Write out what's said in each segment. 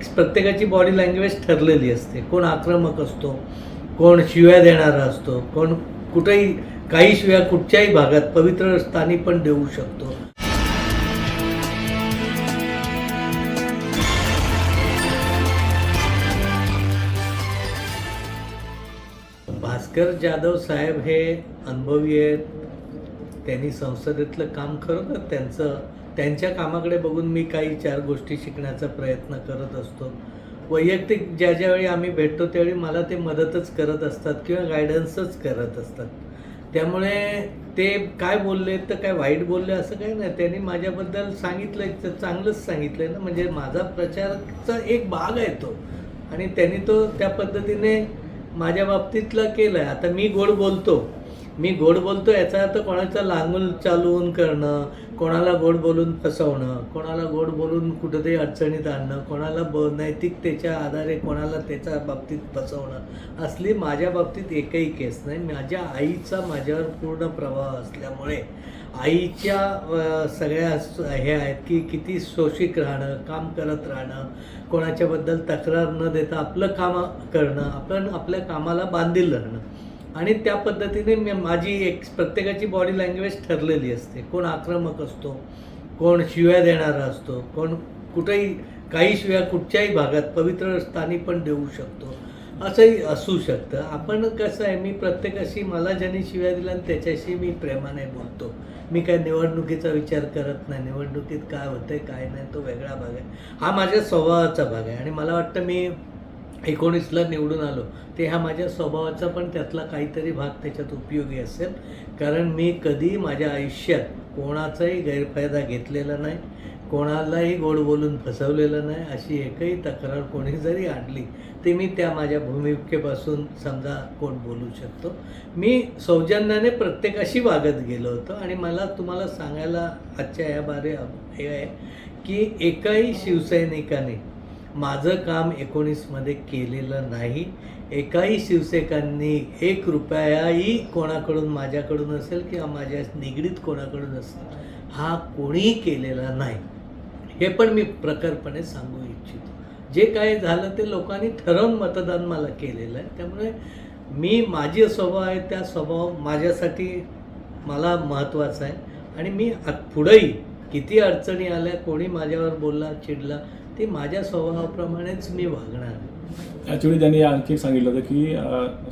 एक प्रत्येकाची body language ठरलेली असते. कोण आक्रमक असतो कोण शिव्या देणारा असतो कोण कुठेही काही शिव्या कुठच्याही भागात पवित्र स्थानी पण देऊ शकतो. भास्कर जाधव साहेब हे अनुभवी आहेत. त्यांनी संसदेतलं काम खरोखर त्यांचं त्यांच्या कामाकडे बघून मी काही चार गोष्टी शिकण्याचा प्रयत्न करत असतो. वैयक्तिक ज्या ज्यावेळी आम्ही भेटतो त्यावेळी मला ते मदतच करत असतात किंवा गायडन्सच करत असतात. त्यामुळे ते काय बोलले तर काय वाईट बोलले असं काही नाही. त्यांनी माझ्याबद्दल सांगितलं तर चांगलंच सांगितलंय ना. म्हणजे माझा प्रचारचा एक भाग आहे तो. आणि त्यांनी तो त्या पद्धतीने माझ्या बाबतीतला केलं आहे आता मी गोड बोलतो. मी गोड बोलतो याचा अर्थ कोणाचा लागून चालवून करणं कोणाला गोड बोलून फसवणं कोणाला गोड बोलून कुठंतरी अडचणीत आणणं कोणाला ब नैतिकतेच्या आधारे कोणाला त्याच्या बाबतीत फसवणं असली माझ्या बाबतीत एकही केस नाही. माझ्या आईचा माझ्यावर पूर्ण प्रभाव असल्यामुळे आईच्या सगळ्या हे आहेत की किती शोषिक राहणं काम करत राहणं कोणाच्याबद्दल तक्रार न देता आपलं काम करणं आपण आपल्या कामाला बांधील राहणं. आणि त्या पद्धतीने मी माझी एक प्रत्येकाची बॉडी लँग्वेज ठरलेली असते. कोण आक्रमक असतो कोण शिव्या देणारा असतो कोण कुठेही काही शिव्या कुठच्याही भागात पवित्र स्थानी पण देऊ शकतो. असंही असू शकतं. आपण कसं आहे मी प्रत्येकाशी मला ज्यांनी शिव्या दिल्या आणि त्याच्याशी मी प्रेमाने बोलतो. मी काय निवडणुकीचा विचार करत नाही. निवडणुकीत काय होतं काय नाही तो वेगळा भाग आहे. हा माझ्या स्वभावाचा भाग आहे. आणि मला वाटतं मी एकोणीसला निवडून आलो ते हा माझ्या स्वभावाचा पण त्यातला काहीतरी भाग त्याच्यात उपयोगी असेल. कारण मी कधी माझ्या आयुष्यात कोणाचाही गैरफायदा घेतलेला नाही कोणालाही गोड बोलून फसवलेलं नाही अशी एकही तक्रार कोणी जरी आणली ते मी त्या माझ्या भूमिकेपासून समजा कोण बोलू शकतो. मी सौजन्याने प्रत्येकाशी वागत गेलो होतो आणि मला तुम्हाला सांगायला आजच्या या बारे हे आहे की एकाही शिवसैनिकाने माझं काम एकोणीसमध्ये केलेलं नाही. एकाही शिवसेकांनी एक रुपयाही कोणाकडून माझ्याकडून असेल किंवा माझ्या निगडीत कोणाकडून असेल हा कोणीही केलेला नाही. हे पण मी प्रखरपणे सांगू इच्छितो. जे काय झालं ते लोकांनी ठरवून मतदान मला केलेलं आहे. त्यामुळे मी माझी स्वभाव आहे त्या स्वभाव माझ्यासाठी मला महत्त्वाचा आहे. आणि मी आ- पुढंही किती अडचणी आल्या कोणी माझ्यावर बोलला चिडला ते माझ्या स्वभावाप्रमाणेच मी वागणार. ॲक्च्युली त्यांनी आणखी एक सांगितलं होतं की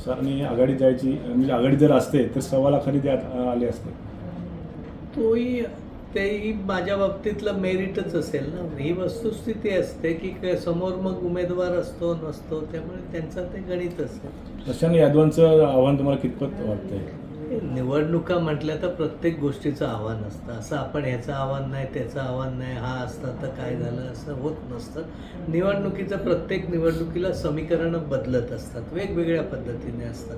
सरांनी आघाडीत जायची म्हणजे आघाडीत जर असते तर सव्वा लाखांनी ते आले असते. तोही तेही माझ्या बाबतीतलं मेरिटच असेल ना? ही वस्तुस्थिती असते की काय समोर मग उमेदवार असतो नसतो त्यामुळे त्यांचं ते गणित असेल प्रशांत यादवांचं आव्हान तुम्हाला कितपत वाटतंय? निवडणुका म्हटल्या तर प्रत्येक गोष्टीचं आव्हान असतं. असं आपण ह्याचं आव्हान नाही त्याचं आव्हान नाही हा असता तर काय झालं असं होत नसतं. निवडणुकीचं प्रत्येक निवडणुकीला समीकरणं बदलत असतात वेगवेगळ्या पद्धतीने असतात.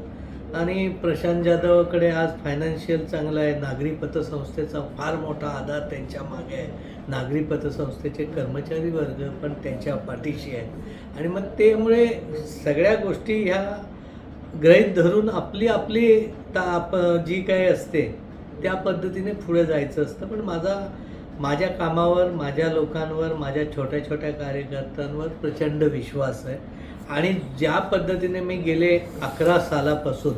आणि प्रशांत जाधवकडे आज फायनान्शियल चांगलं आहे नागरी पतसंस्थेचा फार मोठा आधार त्यांच्या मागे आहे. नागरी पतसंस्थेचे कर्मचारी वर्ग पण त्यांच्या पाठीशी आहेत. आणि मग त्यामुळे सगळ्या गोष्टी ह्या ग्रहित धरून आपली आपली ता आप जी काही असते त्या पद्धतीने पुढे जायचं असतं. पण माझा माझ्या कामावर माझ्या लोकांवर माझ्या छोट्या छोट्या कार्यकर्त्यांवर प्रचंड विश्वास आहे. आणि ज्या पद्धतीने मी गेले अकरा सालापासून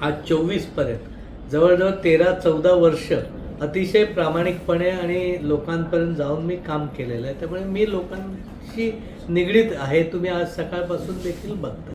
आज चोवीसपर्यंत जवळजवळ तेरा चौदा वर्ष अतिशय प्रामाणिकपणे आणि लोकांपर्यंत जाऊन मी काम केलेलं आहे. त्यामुळे मी लोकांशी निगडीत आहे. तुम्ही आज सकाळपासून देखील बघता